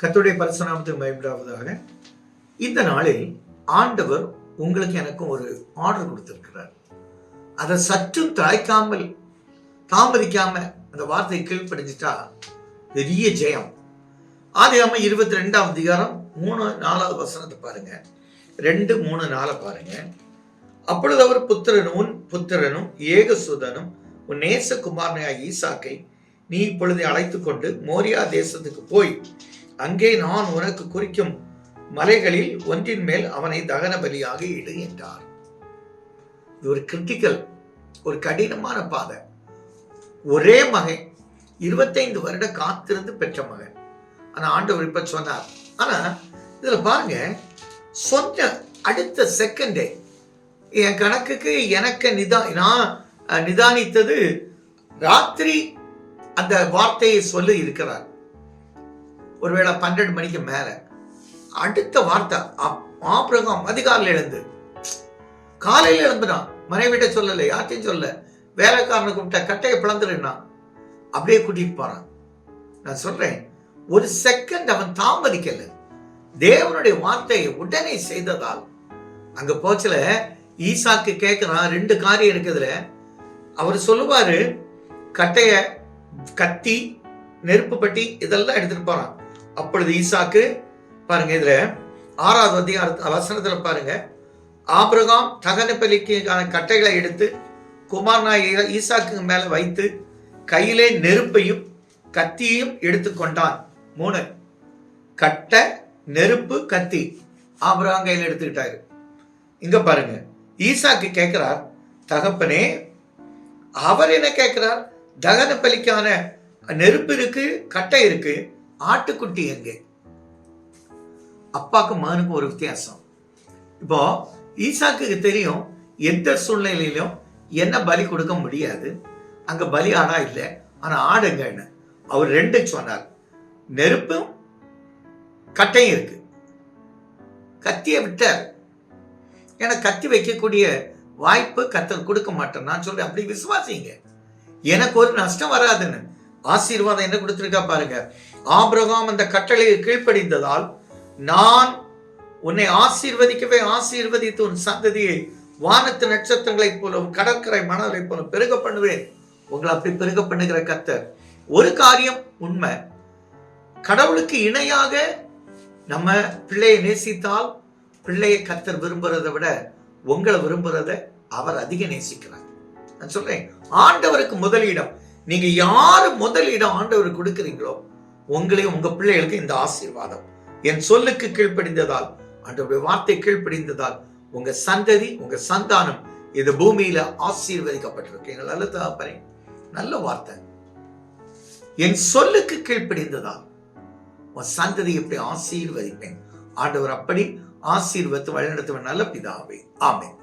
கத்துடைய பரிசுநாமத்துக்கு பயப்படாவதாக இந்த நாளில் ஆண்டவர் உங்களுக்கு எனக்கும் ஒரு ஆர்டர் கொடுத்திருக்கிறார். அதை சற்றும் தாய்க்காமல் தாமதிக்காம அந்த வார்த்தையை கீழ்ப்படிஞ்சிட்டா பெரிய ஜெயம். ஆதியாம இருபத்தி ரெண்டாம் அதிகாரம் மூணு நாலாவது வசனத்தை பாருங்க. ரெண்டு மூணு நாளை பாருங்க. அப்பொழுது அவர் புத்திரனும் உன் புத்திரனும் ஏகசுதனும் உன் நேசகுமாரனாகிய ஈசாக்கை நீ இப்பொழுது அழைத்து கொண்டு மோரியா தேசத்துக்கு போய் அங்கே நான் உனக்கு குறிக்கும் மலைகளில் ஒன்றின் மேல் அவனை தகன பலியாக இடு என்றார். இது ஒரு கிரிட்டிக்கல் ஒரு கடினமான பாதை. ஒரே மகன் இருபத்தைந்து வருட காத்திருந்து பெற்ற மகன். ஆனா ஆண்டவர் இப்ப சொன்னார். ஆனா இதுல பாருங்க சொன்ன அடுத்த செகண்டே என் கணக்குக்கு எனக்கு நிதா நான் நிதானித்தது ராத்திரி அந்த வார்த்தையை சொல்லி இருக்கிறார். ஒருவேளை பன்னெண்டு மணிக்கு மேலே. அடுத்த வார்த்தை ஆப்- ஆபிரகாம் அதிகாலையில் எழுந்து. காலையில் எழும்புனான் மனைவிட்ட சொல்லலை யார்ட்டையும் சொல்ல வேலைக்காரனை கூப்பிட்ட கட்டையை பிளந்துருன்னா அப்படியே கூட்டிட்டு போறான். நான் சொல்றேன் ஒரு செகண்ட் அவன் தாமதிக்கல. தேவனுடைய வார்த்தையை உடனே செய்ததால் அங்க போச்சுல ஈசாக்கு கேட்கிறான் ரெண்டு காரியம் இருக்குதுல. அவர் சொல்லுவாரு கட்டைய கத்தி நெருப்பு பட்டி இதெல்லாம் எடுத்துட்டு போறான். அப்பொழுது ஈசாக்கு பாருங்க இதுல ஆறாவது அதிகார வசனத்துல பாருங்க. ஆபிரகாம் தகன பலிக்கான கட்டைகளை எடுத்து குமாரனாய் ஈசாக்கு மேல வைத்து கையிலே நெருப்பையும் கத்தியையும் எடுத்துக்கொண்டான். மூணு கட்டை நெருப்பு கத்தி ஆபிரகாம் கையில் எடுத்துக்கிட்டாரு. இங்க பாருங்க ஈசாக்கு கேட்கிறார் தகப்பனே அவர் என்ன கேட்கிறார்? தகன பலிக்கான நெருப்பு இருக்கு கட்டை இருக்கு ஆட்டுக்குட்டி எங்கே? அப்பாக்கும் மகனுக்கும் ஒரு வித்தியாசம். இப்போ ஈசாக்கு தெரியும் எந்த சூழ்நிலையிலும் என்ன பலி கொடுக்க முடியாது. அங்க பலி ஆடா இல்லை. ஆனா ஆடுங்கன்னு அவர் ரெண்டு சொன்னார். நெருப்பும் கட்டையும் இருக்கு. கத்தியை விட்டார். ஏன்னா கத்தி வைக்கக்கூடிய வாய்ப்பு கத்தர் கொடுக்க மாட்டேன் நான் சொல்றேன் அப்படி விசுவாசிங்க. எனக்கு ஒரு நஷ்டம் வராதுன்னு. ஆசீர்வாதம் என்ன கொடுத்துருக்கா பாருங்க. ஆபிரகாம் அந்த கட்டளையை கீழ்ப்படிந்ததால் நான் உன்னை ஆசீர்வதிக்கவே ஆசீர்வதித்து உன் சந்ததியை வானத்து நட்சத்திரங்களைப் போலவும் கடற்கரை மணலைப் போல பெருக பண்ணுவேன். உங்களை அப்படி பெருக பண்ணுகிற கத்தர் ஒரு காரியம் உண்மை. கடவுளுக்கு இணையாக நம்ம பிள்ளையை நேசித்தால் பிள்ளையை கத்தர் விரும்புறதை விட உங்களை விரும்புறத அவர் அதிக நேசிக்கிறார். நான் சொல்றேன் ஆண்டவருக்கு முதலிடம். நீங்க யாரு முதலிடம் ஆண்டவர் கொடுக்குறீங்களோ உங்களையும் உங்க பிள்ளைகளுக்கு இந்த ஆசீர்வாதம். என் சொல்லுக்கு கீழ்ப்படிந்ததால் ஆண்டவருடைய வார்த்தை கீழ்ப்படிந்ததால் உங்க சந்ததி உங்க சந்தானம் இந்த பூமியில ஆசீர்வதிக்கப்பட்டிருக்கு. எங்கள் நல்ல தகப்பனே நல்ல வார்த்தை. என் சொல்லுக்கு கீழ்ப்படிந்ததால் உன் சந்ததி எப்படி ஆசீர்வதிப்பேன்? ஆண்டவர் அப்படி ஆசீர்வத்து வழிநடத்துவன் நல்ல பிதாவே. ஆமேன்.